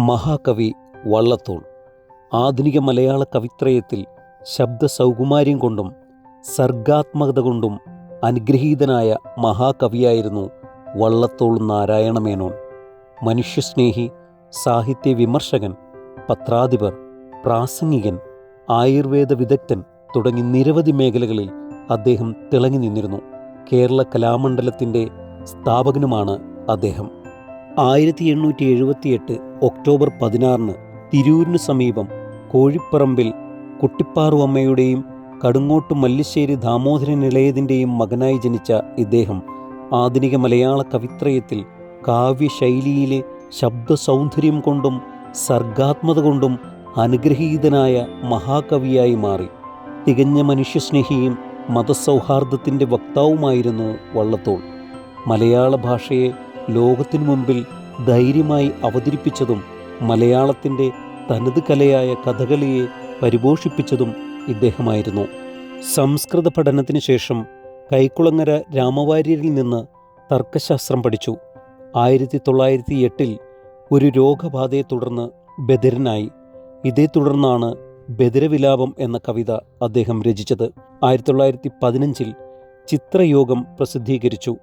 മഹാകവി വള്ളത്തോൾ. ആധുനിക മലയാള കവിത്രയത്തിൽ ശബ്ദ സൗകുമാര്യം കൊണ്ടും സർഗാത്മകത കൊണ്ടും അനുഗ്രഹീതനായ മഹാകവിയായിരുന്നു വള്ളത്തോൾ നാരായണമേനോൻ മനുഷ്യസ്നേഹി സാഹിത്യ വിമർശകൻ പത്രാധിപർ പ്രാസംഗികൻ ആയുർവേദ വിദഗ്ധൻ തുടങ്ങി നിരവധി മേഖലകളിൽ അദ്ദേഹം തിളങ്ങി നിന്നിരുന്നു. കേരള കലാമണ്ഡലത്തിന്റെ സ്ഥാപകനുമാണ് അദ്ദേഹം. ആയിരത്തി എണ്ണൂറ്റി എഴുപത്തിയെട്ട് ഒക്ടോബർ പതിനാറിന് തിരൂരിന് സമീപം കോഴിപ്പറമ്പിൽ കുട്ടിപ്പാറു അമ്മയുടെയും കടുങ്ങോട്ട് മല്ലിശ്ശേരി ദാമോദരൻ ഇളയതിന്റെയും മകനായി ജനിച്ച ഇദ്ദേഹം ആധുനിക മലയാള കവിത്രയത്തിൽ കാവ്യശൈലിയിലെ ശബ്ദ സൗന്ദര്യം കൊണ്ടും സർഗാത്മത കൊണ്ടും അനുഗ്രഹീതനായ മഹാകവിയായി മാറി. തികഞ്ഞ മനുഷ്യസ്നേഹിയും മതസൗഹാർദ്ദത്തിന്റെ വക്താവുമായിരുന്നു വള്ളത്തോൾ. മലയാള ഭാഷയെ ലോകത്തിനു മുമ്പിൽ ധൈര്യമായി അവതരിപ്പിച്ചതും മലയാളത്തിന്റെ തനത് കലയായ കഥകളിയെ പരിപോഷിപ്പിച്ചതും ഇദ്ദേഹമായിരുന്നു. സംസ്കൃത പഠനത്തിന് ശേഷം കൈക്കുളങ്ങര രാമവാര്യരിൽ നിന്ന് തർക്കശാസ്ത്രം പഠിച്ചു. ആയിരത്തി തൊള്ളായിരത്തി എട്ടിൽ ഒരു രോഗബാധയെ തുടർന്ന് ബദിരനായി ഇതേ തുടർന്നാണ് ബദിരവിലാപം എന്ന കവിത അദ്ദേഹം രചിച്ചത്. ആയിരത്തി തൊള്ളായിരത്തി പതിനഞ്ചിൽ ചിത്രയോഗം പ്രസിദ്ധീകരിച്ചു.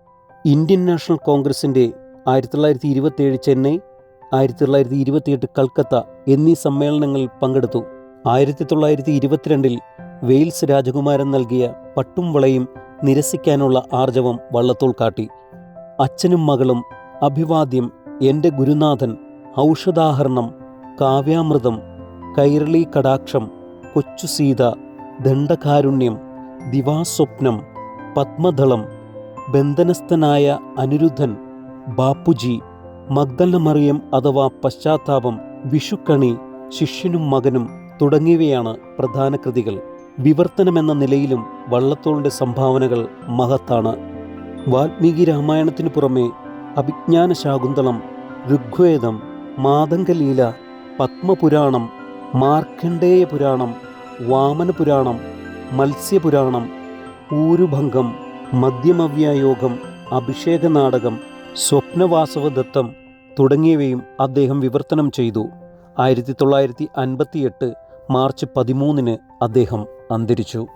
ഇന്ത്യൻ നാഷണൽ കോൺഗ്രസിന്റെ ആയിരത്തി തൊള്ളായിരത്തി ഇരുപത്തിയേഴ് ചെന്നൈ ആയിരത്തി തൊള്ളായിരത്തി ഇരുപത്തിയെട്ട് കൽക്കത്ത എന്നീ സമ്മേളനങ്ങളിൽ പങ്കെടുത്തു. ആയിരത്തി തൊള്ളായിരത്തി ഇരുപത്തിരണ്ടിൽ വെയിൽസ് രാജകുമാരൻ നൽകിയ പട്ടും വളയും നിരസിക്കാനുള്ള ആർജവം വള്ളത്തോൾ കാട്ടി. അച്ഛനും മകളും അഭിവാദ്യം എന്റെ ഗുരുനാഥൻ ഔഷധാഹരണം കാവ്യാമൃതം കൈരളി കടാക്ഷം കൊച്ചു സീത ദണ്ഡകാരുണ്യം ദിവാസ്വപ്നം പത്മദളം ബന്ധനസ്ഥനായ അനിരുദ്ധൻ ബാപ്പുജി മഗ്ദല മറിയം അഥവാ പശ്ചാത്താപം വിഷുക്കണി ശിഷ്യനും മകനും തുടങ്ങിയവയാണ് പ്രധാന കൃതികൾ. വിവർത്തനമെന്ന നിലയിലും വള്ളത്തോളിന്റെ സംഭാവനകൾ മഹത്താണ്. വാൽമീകി രാമായണത്തിനു പുറമെ അഭിജ്ഞാന ശാകുന്തളം ഋഗ്വേദം മാതംഗലീല പത്മപുരാണം മാർക്കണ്ഡേയ പുരാണം വാമനപുരാണം മത്സ്യപുരാണം ഊരുഭംഗം മധ്യമവ്യായോഗം അഭിഷേക നാടകം സ്വപ്നവാസവദത്തം തുടങ്ങിയവയും അദ്ദേഹം വിവർത്തനം ചെയ്തു. ആയിരത്തി തൊള്ളായിരത്തി അൻപത്തിയെട്ട് മാർച്ച് പതിമൂന്നിന് അദ്ദേഹം അന്തരിച്ചു.